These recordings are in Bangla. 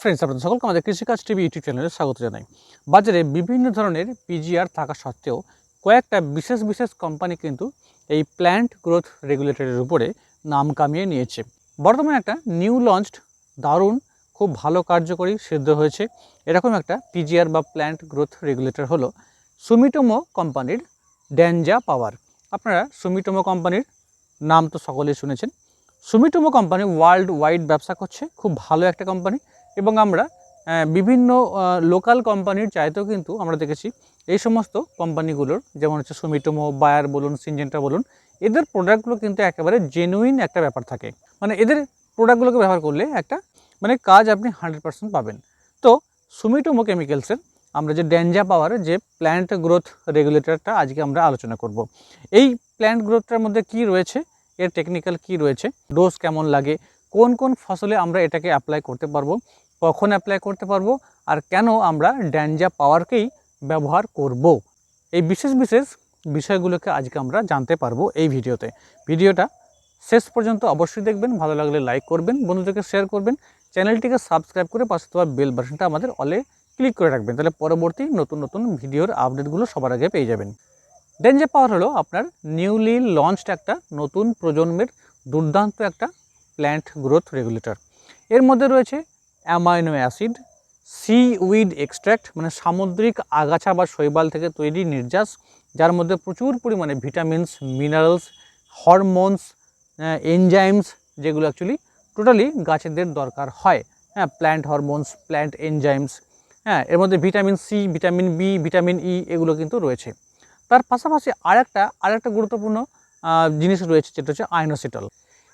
ফ্রেন্ডস আপনাদের সকলকে আমাদের কৃষিকাজ টিভি ইউটিউব চ্যানেলে স্বাগত জানাই। বাজারে বিভিন্ন ধরনের পিজিআর থাকা সত্ত্বেও কয়েকটা বিশেষ বিশেষ কোম্পানি কিন্তু এই প্ল্যান্ট গ্রোথ রেগুলেটরের উপরে নাম কামিয়ে নিয়েছে। বর্তমানে একটা নিউ লঞ্চড দারুণ, খুব ভালো কার্যকরী সিদ্ধ হয়েছে। এরকম একটা পিজিআর বা প্ল্যান্ট গ্রোথ রেগুলেটর হলো সুমিটোমো কোম্পানির ড্যানজা পাওয়ার আপনারা সুমিটোমো কোম্পানির নাম তো সকলেই শুনেছেন। সুমিটোমো কোম্পানি ওয়ার্ল্ড ওয়াইড ব্যবসা করছে, খুব ভালো একটা কোম্পানি। এবং আমরা বিভিন্ন লোকাল কোম্পানির চাইতেও কিন্তু আমরা দেখেছি এই সমস্ত কোম্পানিগুলোর যেমন হচ্ছে সুমিটোমো বায়ার বলুন সিনজেন্টা বলুন, এদের প্রোডাক্টগুলো কিন্তু একেবারে জেনুইন একটা ব্যাপার থাকে। মানে এদের প্রোডাক্টগুলোকে ব্যবহার করলে একটা মানে কাজ আপনি হান্ড্রেড পার্সেন্ট পাবেন। তো সুমিটোমো কেমিক্যালসের আমরা যে ড্যানজা পাওয়ার যে প্ল্যান্ট গ্রোথ রেগুলেটরটা আজকে আমরা আলোচনা করব। এই প্ল্যান্ট গ্রোথটার মধ্যে কি রয়েছে? এর টেকনিক্যাল কি রয়েছে? ডোজ কেমন লাগে? কোন কোন ফসলে আমরা এটাকে অ্যাপ্লাই করতে পারব? কখন অ্যাপ্লাই করতে পারব আর কেন আমরা ড্যানজা পাওয়ারকেই ব্যবহার করব। এই বিশেষ বিশেষ বিষয়গুলোকে আজকে আমরা জানতে পারব এই ভিডিওতে। ভিডিওটা শেষ পর্যন্ত অবশ্যই দেখবেন, ভালো লাগলে লাইক করবেন, বন্ধুদেরকে শেয়ার করবেন, চ্যানেলটিকে সাবস্ক্রাইব করে পাশে তোমার বেল বাটনটা আমাদের অলে ক্লিক করে রাখবেন, তাহলে পরবর্তী নতুন নতুন ভিডিওর আপডেটগুলো সবার আগে পেয়ে যাবেন। ডেঞ্জা পাওয়ার হলো আপনার নিউলি লঞ্চড একটা নতুন প্রজন্মের দুর্দান্ত একটা প্ল্যান্ট গ্রোথ রেগুলেটর এর মধ্যে রয়েছে amino acid seaweed extract মানে সামুদ্রিক আগাছা বা শৈবাল থেকে তৈরি নির্যাস, যার মধ্যে প্রচুর পরিমাণে ভিটামিনস মিনারেলস হরমোনস এনজাইমস যেগুলো অ্যাকচুয়ালি টোটালি গাছেদের দরকার হয়। হ্যাঁ প্ল্যান্ট হরমোনস প্ল্যান্ট এনজাইমস হ্যাঁ এর মধ্যে vitamin C vitamin B vitamin E এগুলো কিন্তু রয়েছে। তার পাশাপাশি আরেকটা আরেকটা গুরুত্বপূর্ণ জিনিস রয়েছে, যেটা হচ্ছে আইনোসিটল।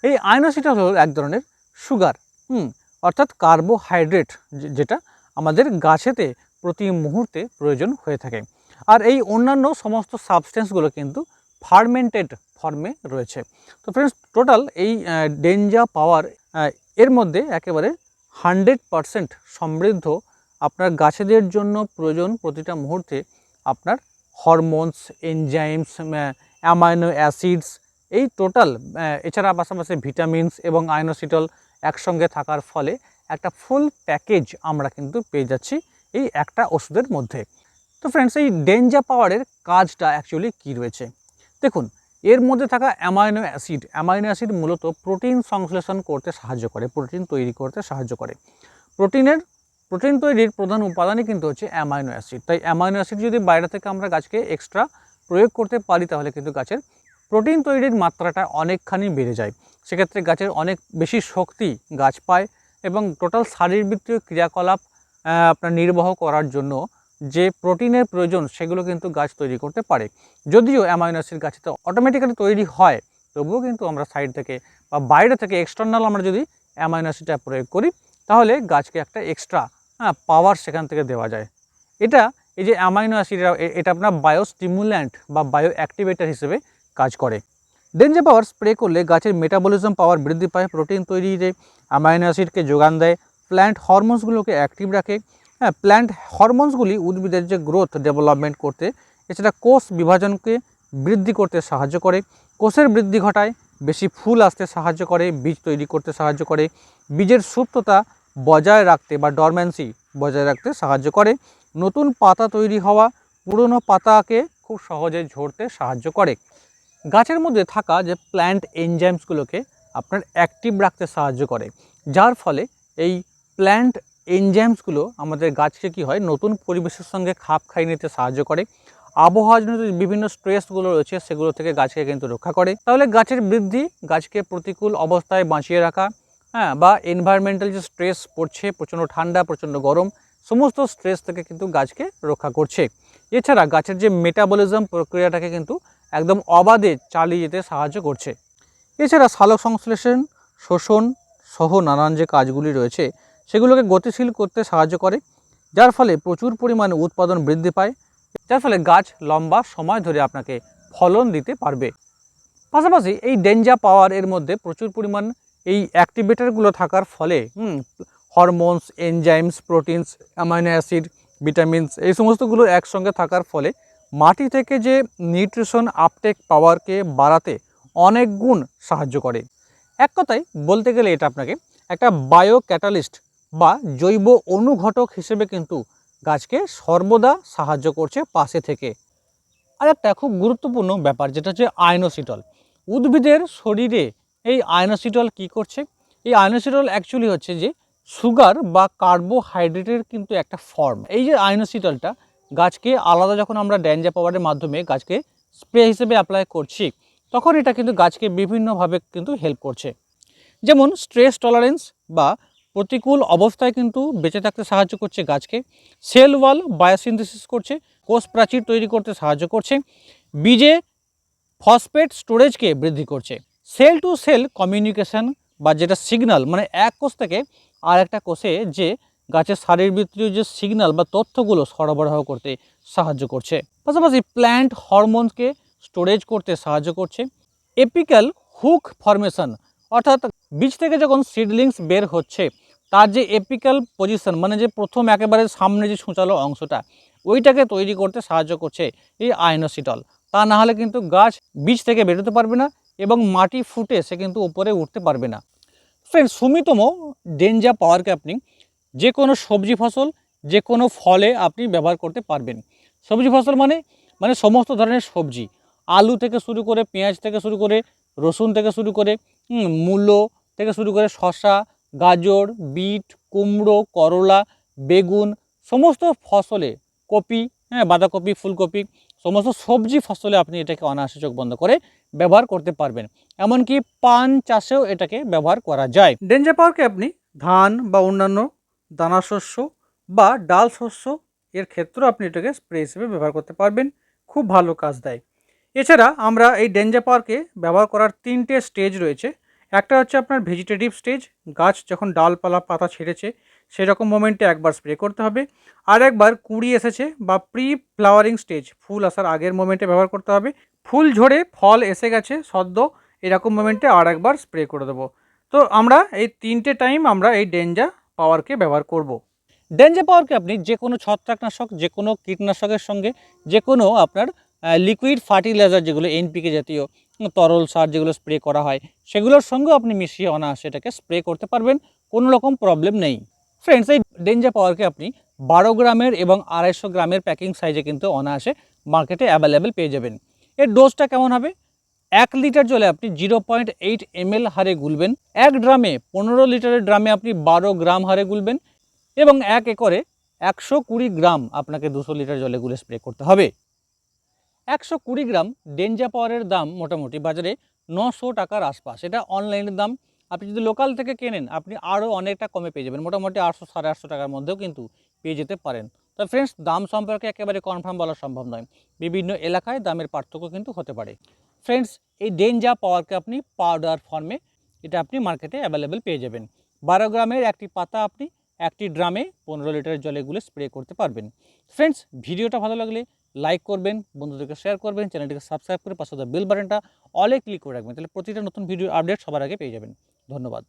এই আইনোসিটল হলো এক ধরনের সুগার, হুম অর্থাৎ কার্বোহাইড্রেট যেটা আমাদের গাছেতে প্রতি মুহূর্তে প্রয়োজন হয়ে থাকে। আর এই অন্যান্য সমস্ত সাবস্টেন্সগুলো কিন্তু ফার্মেন্টেড ফর্মে রয়েছে। তো ফ্রেন্ডস টোটাল এই ডেঞ্জা পাওয়ার এর মধ্যে একেবারে হান্ড্রেড পারসেন্ট সমৃদ্ধ আপনার গাছেদের জন্য প্রয়োজন প্রতিটা মুহূর্তে আপনার হরমোনস এনজাইমস অ্যামাইনো অ্যাসিডস এই টোটাল এছাড়া পাশাপাশি ভিটামিনস এবং আইনোসিটল একসঙ্গে থাকার ফলে একটা ফুল প্যাকেজ আমরা কিন্তু পেয়ে যাচ্ছি এই একটা ওষুধের মধ্যে। তো ফ্রেন্ডস এই ডেঞ্জা পাওয়ারের কাজটা অ্যাকচুয়ালি কী রয়েছে? দেখুন, এর মধ্যে থাকা অ্যামাইনো অ্যাসিড অ্যামাইনো অ্যাসিড মূলত প্রোটিন সংশ্লেষণ করতে সাহায্য করে প্রোটিন তৈরি করতে সাহায্য করে। প্রোটিনের প্রোটিন তৈরির প্রধান উপাদানই কিন্তু হচ্ছে অ্যামাইনো অ্যাসিড তাই অ্যামাইনো অ্যাসিড যদি বাইরে থেকে আমরা গাছকে এক্সট্রা প্রয়োগ করতে পারি, তাহলে কিন্তু গাছের প্রোটিন তৈরির মাত্রাটা অনেকখানি বেড়ে যায়। সেক্ষেত্রে গাছের অনেক বেশি শক্তি গাছ পায় এবং টোটাল শারীরবৃত্তীয় ক্রিয়াকলাপ আপনার নির্বাহ করার জন্য যে প্রোটিনের প্রয়োজন সেগুলো কিন্তু গাছ তৈরি করতে পারে। যদিও অ্যামাইনো অ্যাসিড গাছে তো অটোমেটিক্যালি তৈরি হয়, তবুও কিন্তু আমরা সাইড থেকে বা বাইরে থেকে এক্সটার্নাল আমরা যদি অ্যামাইনো অ্যাসিডটা প্রয়োগ করি, তাহলে গাছকে একটা এক্সট্রা হ্যাঁ পাওয়ার সেখান থেকে দেওয়া যায়। এটা এই যে অ্যামাইনো অ্যাসিড এটা আপনার বায়োস্টিমুল্যান্ট বা বায়ো অ্যাক্টিভেটার হিসেবে কাজ করে। ডেঞ্জা পাওয়ার স্প্রে করলে গাছের মেটাবলিজম পাওয়ার বৃদ্ধি পায় প্রোটিন তৈরিতে অ্যামাইনো অ্যাসিডকে যোগান দেয় প্ল্যান্ট হরমোনসগুলোকে অ্যাক্টিভ রাখে। হ্যাঁ প্ল্যান্ট হরমোনসগুলি উদ্ভিদের যে গ্রোথ ডেভেলপমেন্ট করতে, এছাড়া কোষ বিভাজনকে বৃদ্ধি করতে সাহায্য করে। কোষের বৃদ্ধি ঘটায়, বেশি ফুল আসতে সাহায্য করে, বীজ তৈরি করতে সাহায্য করে। বীজের সুপ্ততা বজায় রাখতে বা ডরম্যান্সি বজায় রাখতে সাহায্য করে। নতুন পাতা তৈরি হওয়া, পুরনো পাতাকে খুব সহজে ঝরতে সাহায্য করে। গাছের মধ্যে থাকা যে প্ল্যান্ট এনজাইমসগুলোকে আপনার অ্যাক্টিভ রাখতে সাহায্য করে। যার ফলে এই প্ল্যান্ট এনজাইমসগুলো আমাদের গাছকে কী হয়? নতুন পরিবেশের সঙ্গে খাপ খাইয়ে নিতে সাহায্য করে। আবহাওয়াজনিত বিভিন্ন স্ট্রেসগুলো রয়েছে, সেগুলো থেকে গাছকে কিন্তু রক্ষা করে। তাহলে গাছের বৃদ্ধি, গাছকে প্রতিকূল অবস্থায় বাঁচিয়ে রাখা হ্যাঁ বা এনভায়রনমেন্টাল যে স্ট্রেস পড়ছে, প্রচণ্ড ঠান্ডা, প্রচণ্ড গরম, সমস্ত স্ট্রেস থেকে কিন্তু গাছকে রক্ষা করছে। এছাড়া গাছের যে মেটাবলিজম প্রক্রিয়াটাকে কিন্তু একদম অবাধে চালিয়ে যেতে সাহায্য করছে। এছাড়া সালোক সংশ্লেষণ, শোষণ সহ নানান যে কাজগুলি রয়েছে, সেগুলোকে গতিশীল করতে সাহায্য করে, যার ফলে প্রচুর পরিমাণে উৎপাদন বৃদ্ধি পায়, যার ফলে গাছ লম্বা সময় ধরে আপনাকে ফলন দিতে পারবে। পাশাপাশি এই ডেঞ্জা পাওয়ার এর মধ্যে প্রচুর পরিমাণ এই অ্যাক্টিভেটারগুলো থাকার ফলে hormones, enzymes, proteins, amino acid, vitamins এই সমস্তগুলো একসঙ্গে থাকার ফলে মাটি থেকে যে নিউট্রিশন আপটেক পাওয়ারকে বাড়াতে অনেক গুণ সাহায্য করে। এক কথায় বলতে গেলে এটা আপনাকে একটা বায়ো ক্যাটালিস্ট বা জৈব অনুঘটক হিসেবে কিন্তু গাছকে সর্বদা সাহায্য করছে পাশে থেকে। আর একটা খুব গুরুত্বপূর্ণ ব্যাপার যেটা হচ্ছে আয়নোসিটল। উদ্ভিদের শরীরে এই আয়নোসিটল কি করছে? এই আয়নোসিটল অ্যাকচুয়ালি হচ্ছে যে সুগার বা কার্বোহাইড্রেটের কিন্তু একটা ফর্ম এই যে আয়নোসিটলটা গাছকে আলাদা যখন আমরা ড্যাঞ্জা পাওয়ারের মাধ্যমে গাছকে স্প্রে হিসেবে অ্যাপ্লাই করছি, তখন এটা কিন্তু গাছকে বিভিন্নভাবে কিন্তু হেল্প করছে। যেমন স্ট্রেস টলারেন্স বা প্রতিকূল অবস্থায় কিন্তু বেঁচে থাকতে সাহায্য করছে গাছকে সেল ওয়াল বায়োসিনথেসিস করছে, কোষ প্রাচীর তৈরি করতে সাহায্য করছে, বীজে ফসফেট স্টোরেজকে বৃদ্ধি করছে। সেল টু সেল কমিউনিকেশন বা যেটা সিগন্যাল মানে এক কোষ থেকে আর একটা কোষে যে গাছের শারীরবৃত্তীয় যে সিগন্যাল বা তথ্যগুলো সরবরাহ করতে সাহায্য করছে। পাশাপাশি প্ল্যান্ট হরমোনকে স্টোরেজ করতে সাহায্য করছে। এপিক্যাল হুক ফরমেশন অর্থাৎ বীজ থেকে যখন সিডলিংস বের হচ্ছে, তার যে এপিক্যাল পজিশন মানে যে প্রথম একেবারে সামনে যে সূচালো অংশটা, ওইটাকে তৈরি করতে সাহায্য করছে এই আয়নোসিটল তা না হলে কিন্তু গাছ বীজ থেকে বেরোতে পারবে না এবং মাটি ফুটে সে কিন্তু উপরে উঠতে পারবে না। ফ্রেন্ড সুমিতম ডেঞ্জা পাওয়ার আপনি যে কোনো সবজি ফসল যে কোনো ফলে আপনি ব্যবহার করতে পারবেন। সবজি ফসল মানে মানে সমস্ত ধরনের সবজি। আলু থেকে শুরু করে পেঁয়াজ থেকে শুরু করে রসুন থেকে শুরু করে মূলো থেকে শুরু করে শসা, গাজর, বিট, কুমড়ো, করলা, বেগুন, সমস্ত ফসলে কপি হ্যাঁ বাঁধাকপি, ফুলকপি, সমস্ত সবজি ফসলে আপনি এটাকে অনায়াসে চোখ বন্ধ করে ব্যবহার করতে পারবেন। এমনকি পান চাষেও এটাকে ব্যবহার করা যায়। ডেঞ্জার পাওয়ারকে আপনি ধান বা অন্যান্য দানা শস্য বা ডাল শস্য এর ক্ষেত্রেও আপনি এটাকে স্প্রে হিসেবে ব্যবহার করতে পারবেন। খুব ভালো কাজ দেয়। এছাড়া আমরা এই ডেঞ্জা পাওয়ারকে ব্যবহার করার তিনটে স্টেজ রয়েছে। একটা হচ্ছে আপনার ভেজিটেটিভ স্টেজ গাছ যখন ডালপালা, পাতা ছেড়েছে, সেরকম মোমেন্টে একবার স্প্রে করতে হবে। আর একবার কুড়ি এসেছে বা প্রি ফ্লাওয়ারিং স্টেজ ফুল আসার আগের মোমেন্টে ব্যবহার করতে হবে। ফুল ঝরে ফল এসে গেছে, সদ্য, এরকম মোমেন্টে আর একবার স্প্রে করে দেবো। তো আমরা এই তিনটে টাইম আমরা এই ডেঞ্জা পাওয়ারকে ব্যবহার করব। ডেঞ্জা পাওয়ারকে আপনি যে কোনো ছত্রাকনাশক, যে কোনো কীটনাশকের সঙ্গে, যে কোনো আপনার লিকুইড ফার্টিলাইজার যেগুলো এনপিকে জাতীয় তরল সার যেগুলো স্প্রে করা হয়, সেগুলোর সঙ্গেও আপনি মিশিয়ে অনায়াসে এটাকে স্প্রে করতে পারবেন, কোনো রকম প্রবলেম নেই। ফ্রেন্ডস এই ডেঞ্জা পাওয়ারকে আপনি বারো গ্রামের এবং আড়াইশো গ্রামের প্যাকিং সাইজে কিন্তু অনায়াসে মার্কেটে অ্যাভেলেবেল পেয়ে যাবেন। এর ডোজটা কেমন হবে? এক লিটার জলে আপনি জিরো পয়েন্ট এইট এমএল হারে গুলবেন। এক ড্রামে, পনেরো লিটারের ড্রামে আপনি বারো গ্রাম হারে গুলবেন এবং এক একরে একশো কুড়ি গ্রাম আপনাকে দুশো লিটার জলে গুলে স্প্রে করতে হবে। একশো কুড়ি গ্রাম ডেঞ্জা পাওয়ারের দাম মোটামুটি বাজারে নশো টাকার আশপাশ। এটা অনলাইনের দাম। আপনি যদি লোকাল থেকে কেনেন, আপনি আরও অনেকটা কমে পেয়ে যাবেন। মোটামুটি আটশো, সাড়ে আটশো টাকার মধ্যেও কিন্তু পেয়ে যেতে পারেন। তো ফ্রেন্ডস দাম সম্পর্কে একেবারে কনফার্ম বলা সম্ভব নয়। বিভিন্ন এলাকায় দামের পার্থক্য কিন্তু হতে পারে। ফ্রেন্ডস এই ডেঞ্জা পাওয়ারকে আপনি পাউডার ফর্মে এটা আপনি মার্কেটে অ্যাভেলেবেল পেয়ে যাবেন। বারো গ্রামের একটি পাতা আপনি একটি ড্রামে পনেরো লিটার জলে গুলে স্প্রে করতে পারবেন। ফ্রেন্ডস ভিডিওটা ভালো লাগলে লাইক করবেন, বন্ধুদেরকে শেয়ার করবেন, চ্যানেলটিকে সাবস্ক্রাইব করে পাশে বেল বাটনটা অলে ক্লিক করে রাখবেন, তাহলে প্রতিটা নতুন ভিডিও আপডেট সবার আগে পেয়ে যাবেন। ধন্যবাদ।